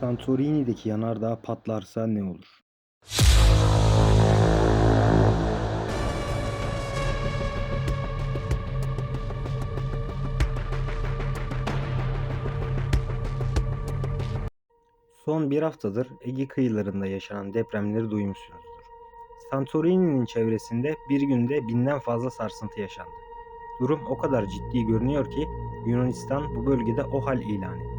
Santorini'deki yanardağ patlarsa ne olur? Son bir haftadır Ege kıyılarında yaşanan depremleri duymuşsunuzdur. Santorini'nin çevresinde bir günde binden fazla sarsıntı yaşandı. Durum o kadar ciddi görünüyor ki Yunanistan bu bölgede o hal ilan etti.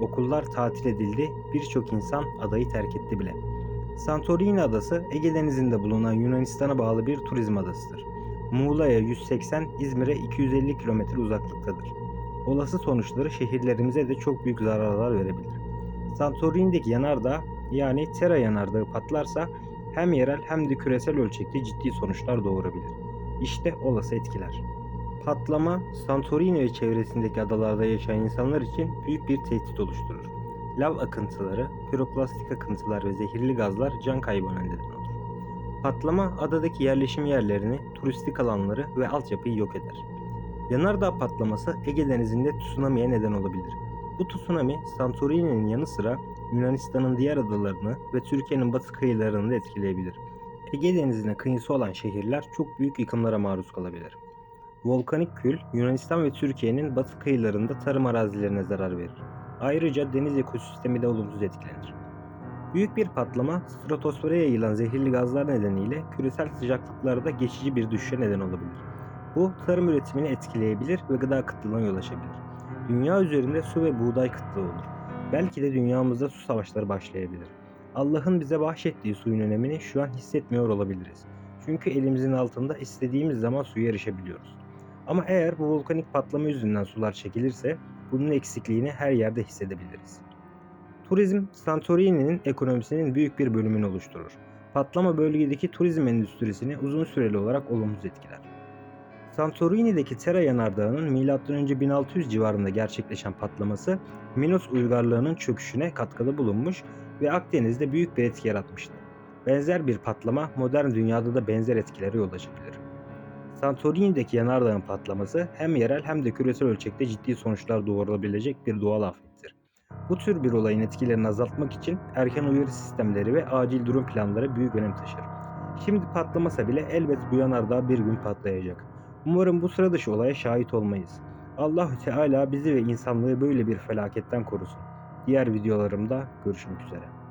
Okullar tatil edildi, birçok insan adayı terk etti bile. Santorini adası Ege Denizi'nde bulunan Yunanistan'a bağlı bir turizm adasıdır. Muğla'ya 180, İzmir'e 250 kilometre uzaklıktadır. Olası sonuçları şehirlerimize de çok büyük zararlar verebilir. Santorini'deki yanardağ yani Tera yanardağı patlarsa hem yerel hem de küresel ölçekte ciddi sonuçlar doğurabilir. İşte olası etkiler. Patlama Santorini ve çevresindeki adalarda yaşayan insanlar için büyük bir tehdit oluşturur. Lav akıntıları, piroklastik akıntılar ve zehirli gazlar can kaybına neden olur. Patlama adadaki yerleşim yerlerini, turistik alanları ve altyapıyı yok eder. Yanardağ patlaması Ege Denizi'nde tsunami'ye neden olabilir. Bu tsunami Santorini'nin yanı sıra Yunanistan'ın diğer adalarını ve Türkiye'nin batı kıyılarını da etkileyebilir. Ege Denizi'ne kıyısı olan şehirler çok büyük yıkımlara maruz kalabilir. Volkanik kül Yunanistan ve Türkiye'nin batı kıyılarında tarım arazilerine zarar verir. Ayrıca deniz ekosistemi de olumsuz etkilenir. Büyük bir patlama stratosfere yayılan zehirli gazlar nedeniyle küresel sıcaklıklarda geçici bir düşüşe neden olabilir. Bu tarım üretimini etkileyebilir ve gıda kıtlığına yol açabilir. Dünya üzerinde su ve buğday kıtlığı olur. Belki de dünyamızda su savaşları başlayabilir. Allah'ın bize bahşettiği suyun önemini şu an hissetmiyor olabiliriz. Çünkü elimizin altında istediğimiz zaman suya erişebiliyoruz. Ama eğer bu volkanik patlama yüzünden sular çekilirse bunun eksikliğini her yerde hissedebiliriz. Turizm, Santorini'nin ekonomisinin büyük bir bölümünü oluşturur. Patlama bölgedeki turizm endüstrisini uzun süreli olarak olumsuz etkiler. Santorini'deki Tera yanardağının M.Ö. 1600 civarında gerçekleşen patlaması Minos uygarlığının çöküşüne katkıda bulunmuş ve Akdeniz'de büyük bir etki yaratmıştır. Benzer bir patlama modern dünyada da benzer etkilere yol açabilir. Santorini'deki yanardağın patlaması hem yerel hem de küresel ölçekte ciddi sonuçlar doğurabilecek bir doğal afettir. Bu tür bir olayın etkilerini azaltmak için erken uyarı sistemleri ve acil durum planları büyük önem taşır. Şimdi patlamasa bile elbet bu yanardağ bir gün patlayacak. Umarım bu sıra dışı olaya şahit olmayız. Allahü Teala bizi ve insanlığı böyle bir felaketten korusun. Diğer videolarımda görüşmek üzere.